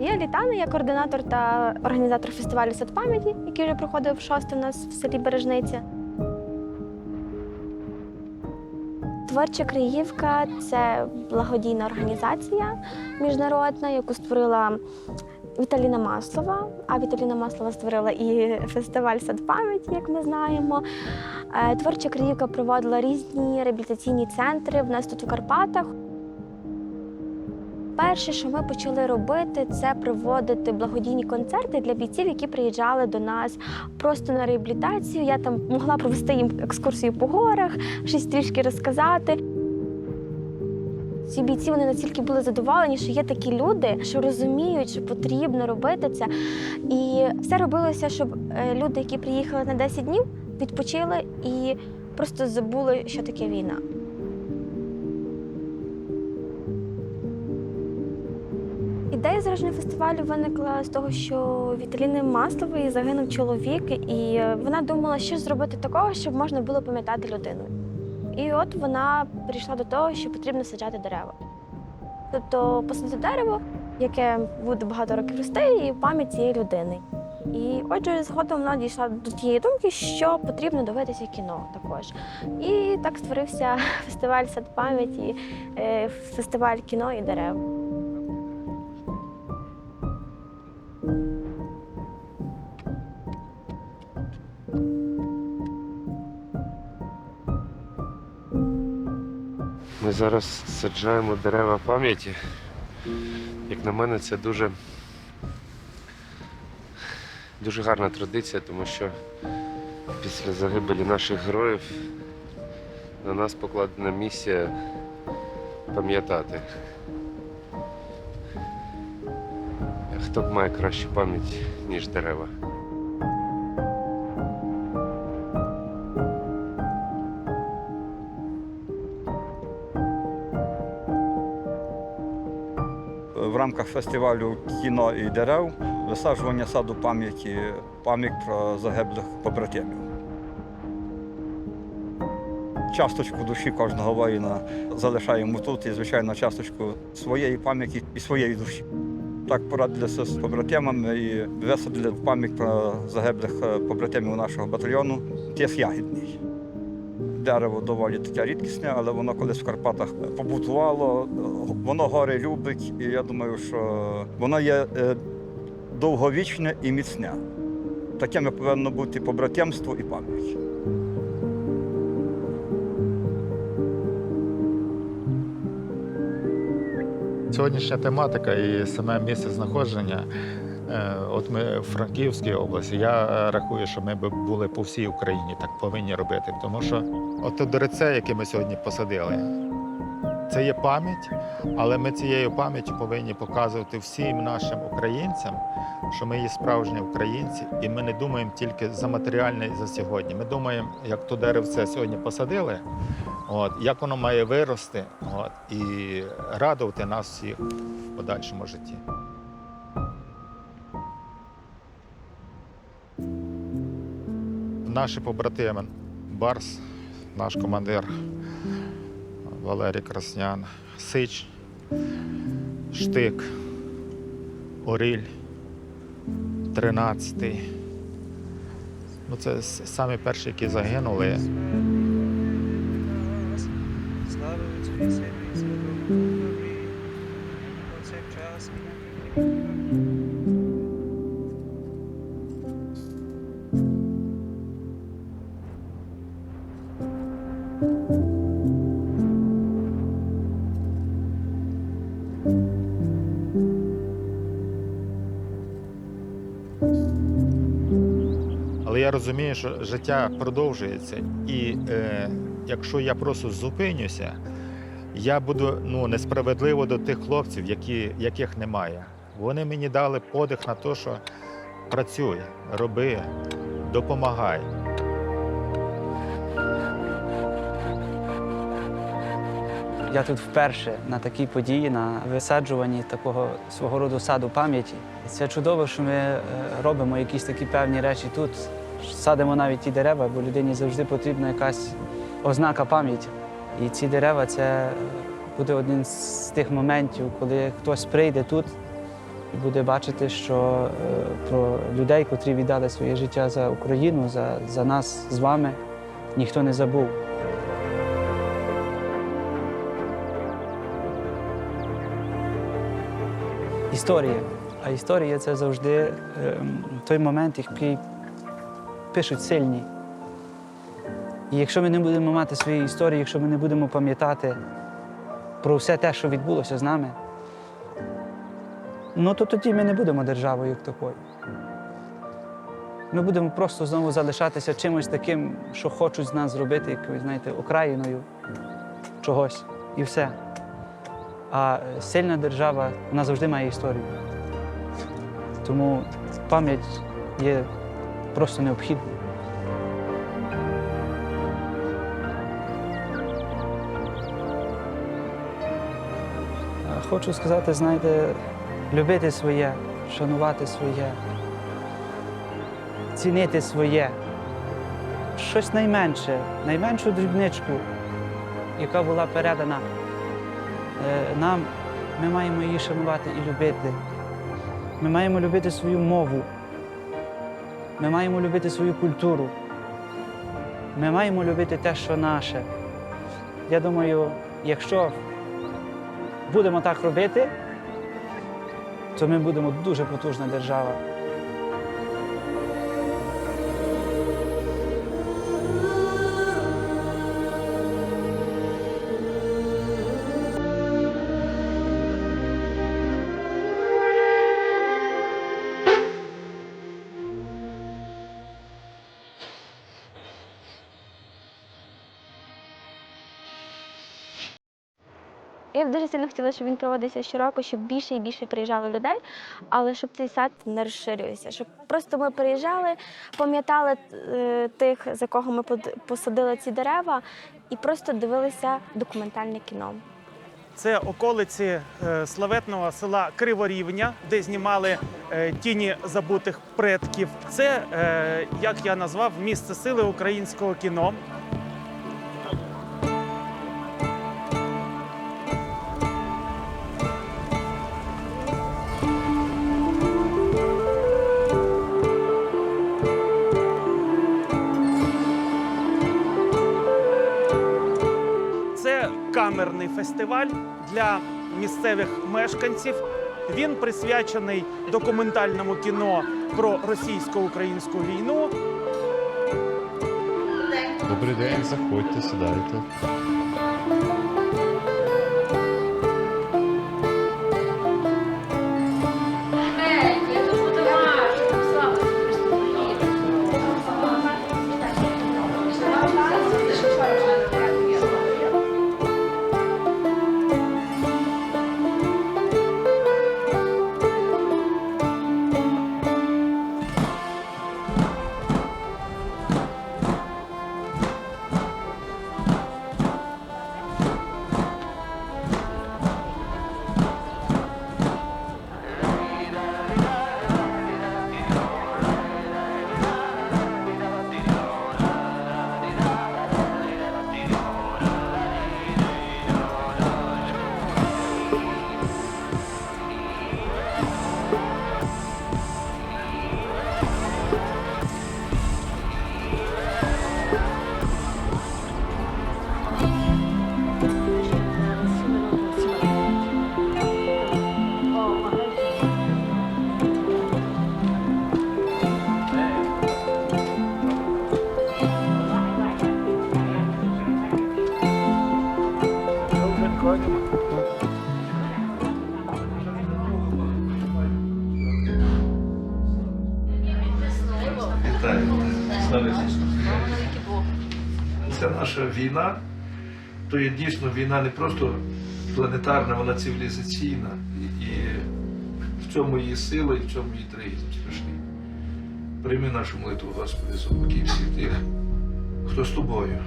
Я Літана, я координатор та організатор фестивалю Сад пам'яті, який вже проходив шостий у нас в селі Бережниця. Творча Криївка це благодійна організація міжнародна, яку створила Віталіна Маслова. А Віталіна Маслова створила і фестиваль Сад пам'яті, як ми знаємо. Е, Творча Криївка проводила різні реабілітаційні центри в нас тут у Карпатах. Перше, що ми почали робити, це проводити благодійні концерти для бійців, які приїжджали до нас просто на реабілітацію. Я там могла провести їм екскурсію по горах, щось трішки розказати. Ці бійці вони настільки були задоволені, що є такі люди, що розуміють, що потрібно робити це. І все робилося, щоб е, люди, які приїхали на 10 днів, відпочили і просто забули, що таке війна. Ідея зараження фестивалю виникла з того, що Віталіни Маслової загинув чоловік, і е, вона думала, що зробити такого, щоб можна було пам'ятати людину. І от вона прийшла до того, що потрібно саджати дерева. Тобто посадити дерево, яке буде багато років рости, і пам'ять цієї людини. І отже, згодом вона дійшла до тієї думки, що потрібно дивитися кіно також. І так створився фестиваль сад пам'яті, е, фестиваль кіно і дерев. Зараз саджаємо дерева пам'яті. Як на мене, це дуже, дуже гарна традиція, тому що після загибелі наших героїв на нас покладена місія пам'ятати. Хто б має кращу пам'ять, ніж дерева? Рамках фестивалю кіно і дерев висаджування саду пам'яті пам'ять про загиблих побратимів. Часточку душі кожного воїна залишаємо тут і, звичайно, часточку своєї пам'яті і своєї душі. Так порадилися з побратимами і висадили пам'ять про загиблих е, побратимів нашого батальйону тис ягідний. Дерево доволі таке рідкісне, але воно колись в Карпатах побутувало, воно гори любить, і я думаю, що воно є е, довговічне і міцне. Такими повинно бути побратимство і пам'ять. Сьогоднішня тематика і саме місце знаходження. е, От ми в Франківській області. Я рахую, що ми б були по всій Україні так повинні робити. Тому що от те дереце, яке ми сьогодні посадили, це є пам'ять, але ми цією пам'яттю повинні показувати всім нашим українцям, що ми є справжні українці, і ми не думаємо тільки за матеріальне і за сьогодні. Ми думаємо, як то деревце сьогодні посадили, от, як воно має вирости от, і радувати нас всіх в подальшому житті. Наші побратими Барс, наш командир Валерій Краснян, Сич, Штик, Оріль, 13-й. Ну, це самі перші, які загинули. Слава Отцю і Сину і Святому Духові, повсякчас і розумію, що життя продовжується. І е, якщо я просто зупинюся, я буду ну, несправедливо до тих хлопців, які, яких немає. Вони мені дали подих на те, що працюй, роби, допомагай. Я тут вперше на такій події, на висаджуванні такого свого роду саду пам'яті. Це чудово, що ми е, робимо якісь такі певні речі тут. Садимо навіть ті дерева, бо людині завжди потрібна якась ознака пам'яті. І ці дерева це буде один з тих моментів, коли хтось прийде тут і буде бачити, що е, про людей, котрі віддали своє життя за Україну, за, за нас з вами, ніхто не забув. Історія. А історія це завжди ем, той момент, який пишуть сильні. І якщо ми не будемо мати своєї історії, якщо ми не будемо пам'ятати про все те, що відбулося з нами, ну то тоді ми не будемо державою як такою. Ми будемо просто знову залишатися чимось таким, що хочуть з нас зробити, якоюсь, знаєте, окраїною чогось. І все. А сильна держава вона завжди має історію. Тому пам'ять є просто необхідною. А Хочу сказати, знаєте, любити своє, шанувати своє, цінити своє. Щось найменше, найменшу дрібничку, яка була передана е, нам, ми маємо її шанувати і любити. Ми маємо любити свою мову. Ми маємо любити свою культуру. Ми маємо любити те, що наше. Я думаю, якщо будемо так робити, то ми будемо дуже потужна держава. Я б дуже сильно хотіла, щоб він проводився щороку, щоб більше і більше приїжджало людей, але щоб цей сад не розширювався. Щоб просто ми приїжджали, пам'ятали е, тих, за кого ми посадили ці дерева, і просто дивилися документальне кіно. Це околиці е, славетного села Криворівня, де знімали е, тіні забутих предків. Це, як я назвав, місце сили українського кіно. Камерний фестиваль для місцевих мешканців. Він присвячений документальному кіно про російсько-українську війну. Добрий день, заходьте, сідайте. Ця наша війна, то є дійсно війна не просто планетарна, вона цивілізаційна. І, і в цьому її сила, і в цьому її трагізм страшний. Прийми нашу молитву, Господи, за упокій всіх тих, хто з тобою,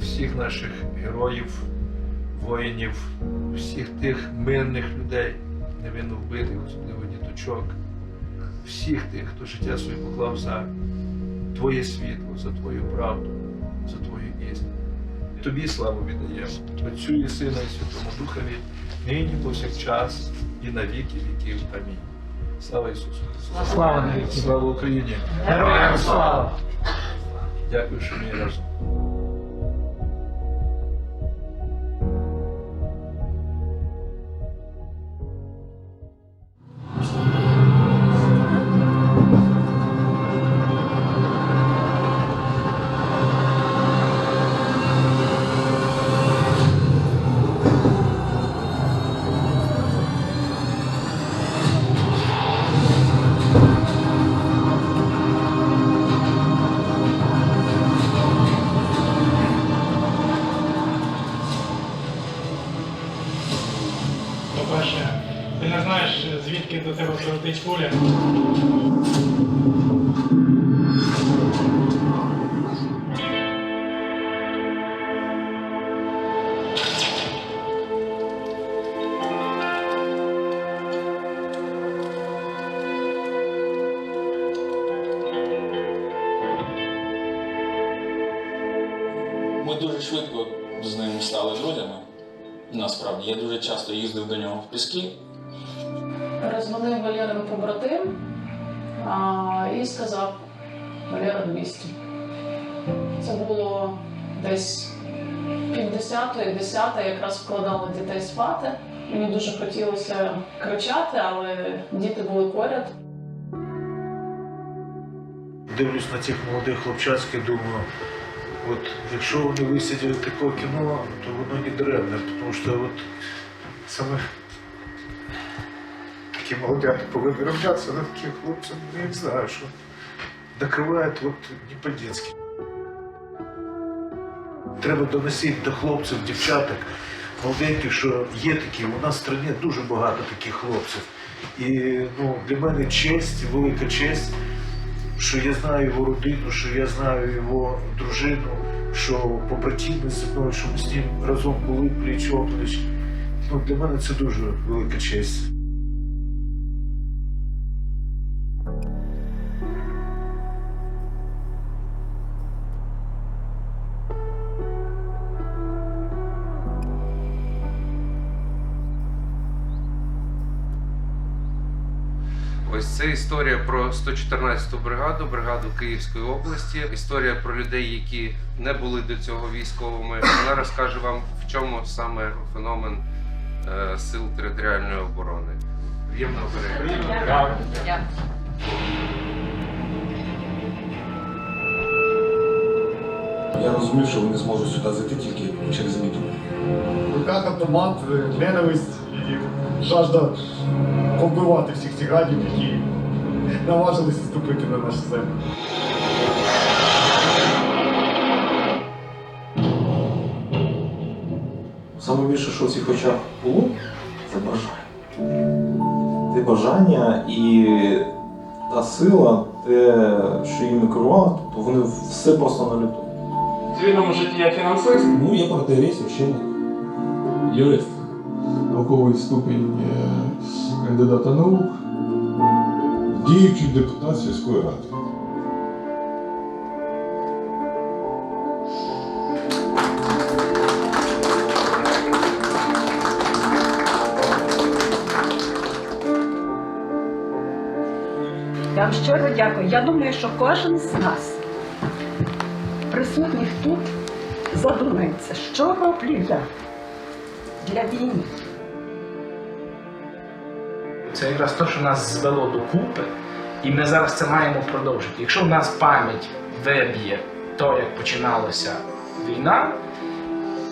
всіх наших героїв, воїнів, всіх тих мирних людей, невинно вбитих, особливо діточок, всіх тих, хто життя своє поклав за Твоє світло, за Твою правду, за Твою істину. Тобі славу віддаємо, Отцю і Сина, і Святому Духові, нині повсякчас і на віки віків. Амінь. Слава Ісусу Христу! Слава! Слава Україні! Героям слава! Дякую, що ми разом. Тебе. Ми дуже швидко з ним стали друзями. Насправді, я дуже часто їздив до нього в піски. Перезвонив Валерин побратим і сказав Валера 200. Це було десь пів десятої, десята, якраз вкладали дітей спати. Мені дуже хотілося кричати, але діти були поряд. Дивлюсь на цих молодих хлопчацьких, думаю, от якщо вони висиділи такого кіно, то воно не даремне, тому що от саме такі молодята повинні равнятися на таких хлопців, ну, я не знаю, що накривають от не по-дітськи. Треба доносити до хлопців, дівчаток, молоденьких, що є такі, у нас в країні дуже багато таких хлопців. І ну, для мене честь, велика честь що я знаю його родину, що я знаю його дружину, що побратими зі мною, що ми з ним разом були пліч опліч. Ну, для мене це дуже велика честь. Ось це історія про 114-ту бригаду, бригаду Київської області. Історія про людей, які не були до цього військовими. Вона розкаже вам, в чому саме феномен е, сил територіальної оборони. Приємного перегляду. Я розумів, що вони зможуть сюди зайти тільки через міту. В руках автомат, ненависть і жажда побивати всіх цих гадів, які наважилися ступити на нашу землю. Саме більше, що в цих очах було, це бажання. Те бажання і та сила, те, що їм керувало, тобто вони все просто на люту. В цивільному житті я фінансист. Ну, я протерей, священник. Юрист. Науковий ступінь е, кандидата наук. Діючий депутат сільської ради. Я вам щиро дякую. Я думаю, що кожен з нас, присутніх тут, задумається, що роблю я для війни. Це якраз те, що нас звело докупи, і ми зараз це маємо продовжити. Якщо в нас пам'ять виб'є то, як починалася війна,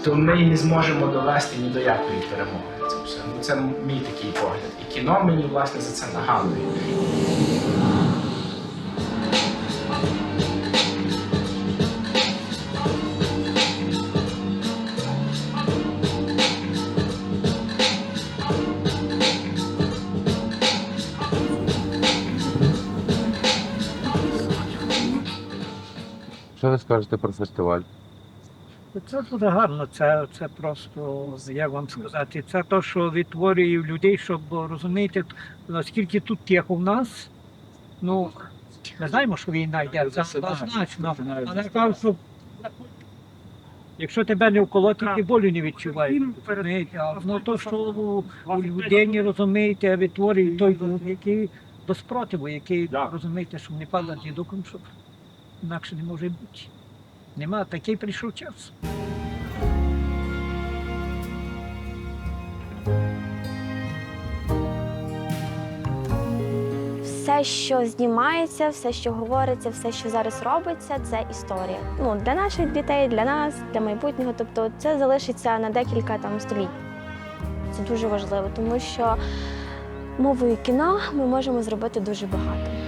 то ми не зможемо довести ні до якої перемоги. Це все. Це мій такий погляд. І кіно мені власне за це нагадує. Скажете про фестиваль? Це дуже гарно, це, це просто, як вам сказати, це те, що відтворює людей, щоб розуміти, наскільки тут тихо в нас. Ну, ми знаємо, що війна йде, це однозначно. Але кажу, що якщо тебе не вколоти, ти болю не відчуваєш. А воно то, що у, у людині, розумієте, відтворює той який до спротиву, який розумієте, що не падає духом, що інакше не може бути. Нема, такий прийшов час. Все, що знімається, все, що говориться, все, що зараз робиться, це історія. Ну для наших дітей, для нас, для майбутнього. Тобто, це залишиться на декілька там століть. Це дуже важливо, тому що мовою кіно ми можемо зробити дуже багато.